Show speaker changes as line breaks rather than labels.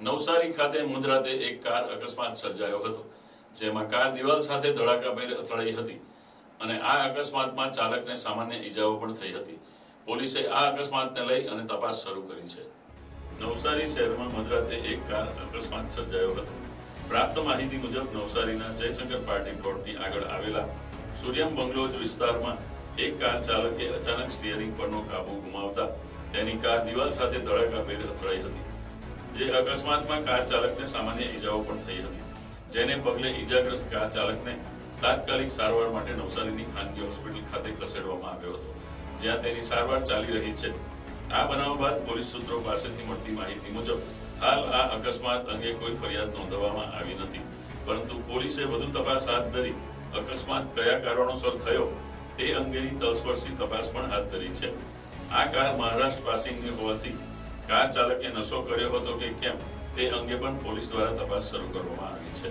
નવસારી ખાતે મધરાતે એક કાર અકસ્માત સર્જાયો હતો, જેમાં કાર દિવાલ સાથે ધડાકાભેર અથડાઈ હતી અને આ અકસ્માતમાં ચાલકને સામાન્ય ઈજાઓ પણ થઈ હતી. પોલીસે આ અકસ્માતને લઈ અને તપાસ શરૂ કરી છે. નવસારી શહેરમાં મધરાતે એક કાર અકસ્માત સર્જાયો હતો. પ્રાપ્ત માહિતી મુજબ નવસારીના જયશંકર પાર્ટી પ્લોટની આગળ આવેલા સૂર્યમ બંગલોજ વિસ્તારમાં એક કાર ચાલકે અચાનક સ્ટીયરિંગ પરનો કાબુ ગુમાવતા તેની કાર દિવાલ સાથે ધડાકાભેર અથડાઈ હતી. જે અકસ્માતમાં કાર ચાલકને સામાન્ય ઈજાઓ પણ થઈ હતી, જેને પગલે ઈજાગ્રસ્ત કાર ચાલકને તાત્કાલિક સારવાર માટે નવસારીની ખાનગી હોસ્પિટલ ખાતે ખસેડવામાં આવ્યો હતો, જ્યાં તેની સારવાર ચાલી રહી છે. આ બનાવ બાદ પોલીસ સૂત્રો પાસેથી મળતી માહિતી મુજબ, હાલ આ અકસ્માત અંગે કોઈ ફરિયાદ નોંધવામાં આવી નથી, પરંતુ પોલીસે વધુ તપાસ હાથ ધરી અકસ્માત કયા કારણોસર થયો તે અંગેની તલસ્પર્શી તપાસ પણ હાથ ધરી છે. આ કાર મહારાષ્ટ્ર પાસિંગની હોવાથી કાર ચાલકે નશો કર્યો હતો કે કેમ, તે અંગે પણ પોલીસ દ્વારા તપાસ શરૂ કરવામાં આવી છે.